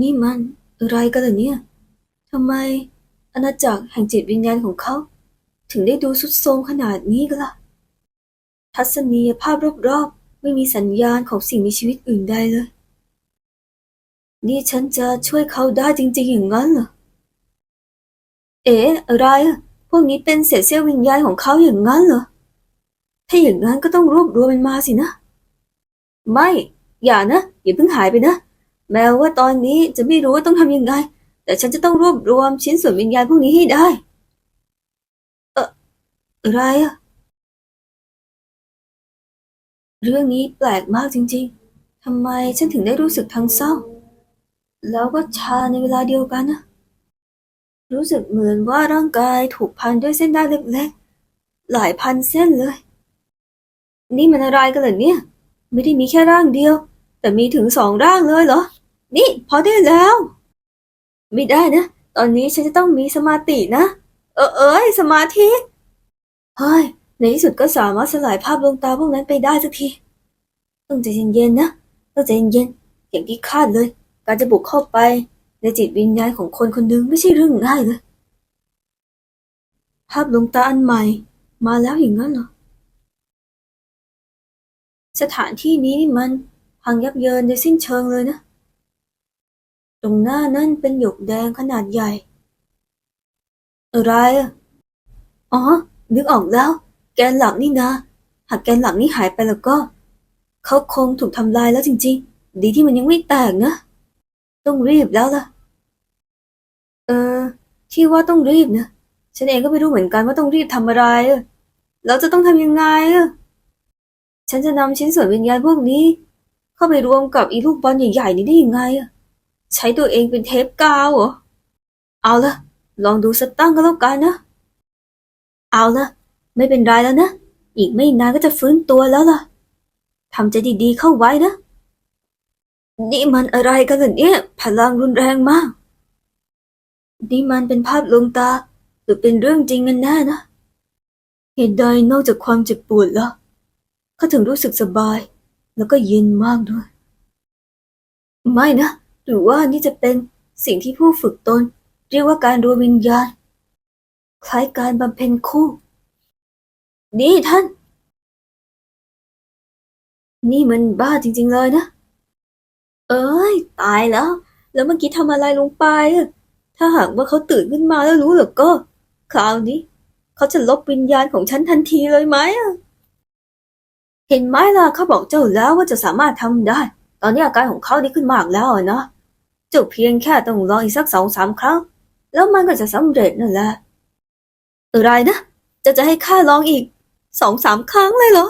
นี่มันอะไรกันล่ะเนี่ยทำไมอาณาจักรแห่งจิตวิญญาณของเขา ถึงได้ดูสุดโทรมขนาดนี้กันล่ะ ทัศนียภาพรอบๆ ไม่มีสัญญาณของสิ่งมีชีวิตอื่นใดเลย นี่ฉันจะช่วยเขาได้จริงๆอย่างนั้นเหรอ เอ๋อะไรอะพวกนี้เป็นเศษเสี้ยววิญญาณของเขาอย่างนั้นเหรอ ถ้าอย่างนั้นก็ต้องรวบรวมมันมาสินะ ไม่ อย่านะ อย่าเพิ่งหายไปนะ แม้ว่าตอนนี้จะไม่รู้ว่าต้องทำยังไง แต่ฉันจะต้องรวบรวมชิ้นส่วนวิญญาณพวกนี้ให้ได้ เอออะไรอะเรื่องนี้แปลกมากจริง ๆ ทำไมฉันถึงได้รู้สึกทั้งเศร้า แล้วก็ชาในเวลาเดียวกันนะรู้สึกเหมือนว่าร่างกายถูกพันด้วยเส้นได้ายเล็กๆ หลายพันเส้นเลย นี่มันอะไรกันเหรอเนี่ย ไม่ได้มีแค่ร่างเดียว แต่มีถึงสองร่างเลยเหรอ นี่พอได้แล้ว ไม่ได้นะ ตอนนี้ฉันจะต้องมีสมาธินะ เออเอ้ยสมาธิเฮ้ยในที่สุดก็สามารถสลายภาพลวงตาพวกนั้นไปได้สักทีต้องใจเย็นๆนะต้องใจเย็นๆอย่างที่คาดเลย การจะบุกเข้าไปในจิตวิญญาณของคนคนหนึ่งไม่ใช่เรื่องง่ายเลยภาพลวงตาอันใหม่ มาแล้วอย่างนั้นเหรอ สถานที่นี้นี่มันพังยับเยินโดยสิ้นเชิงเลยนะ รงหน้านั่นเป็นหยกแดงขนาดใหญ่ อะไร อ๋อ นึกออกแล้ว แกนหลักนี่นะ หากแกนหลักนี้หายไปแล้วก็ เขาคงถูกทำลายแล้วจริง ๆ ดีที่มันยังไม่แตกนะ ต้องรีบแล้วล่ะ เออ ที่ว่าต้องรีบนะ ฉันเองก็ไม่รู้เหมือนกันว่าต้องรีบทำอะไรอะแล้วจะต้องทำยังไงอะฉันจะนำชิ้นส่วนวิญญาณพวกนี้ เข้าไปรวมกับอีลูกบอลใหญ่ๆนี้ได้ยังไงอะ ใช้ตัวเองเป็นเทปกาวเหรอ เอาละลองดูสักตั้งก็แล้วกันนะ เอาละไม่เป็นไรแล้วนะ อีกไม่นานก็จะฟื้นตัวแล้วล่ะทำใจดีๆเข้าไว้นะ นี่มันอะไรกันล่ะเนี่ย พลังรุนแรงมาก นี่มันเป็นภาพลวงตา หรือเป็นเรื่องจริงกันแน่นะ เหตุใดนอกจากความเจ็บปวดแล้วเขาถึงรู้สึกสบาย แล้วก็เย็นมากด้วย ไม่นะ หรือว่านี่จะเป็นสิ่งที่ผู้ฝึกตน เรียกว่าการรวมวิญญาณ คล้ายการบำเพ็ญคู่ นี่ท่าน นี่มันบ้าจริง ๆ เลยนะ เอ้ย ตายแล้ว แล้วเมื่อกี้ทำอะไรลงไปอะถ้าหากว่าเขาตื่นขึ้นมาแล้วรู้เหรอก็ คราวนี้ เขาจะลบวิญญาณของฉันทันทีเลยไหมอะเห็นไหมล่ะเขาบอกเจ้าแล้วว่าจะสามารถทำได้ ตอนนี้อาการของเขาดีขึ้นมากแล้วนะ จ้าเพียงแค่ต้องลองอีกสักสองสามครั้ง แล้วมันก็จะสำเร็จนั่นแหละอะไรนะ จะจะให้ข้าลองอีกสองสามครั้งเลยเหรอ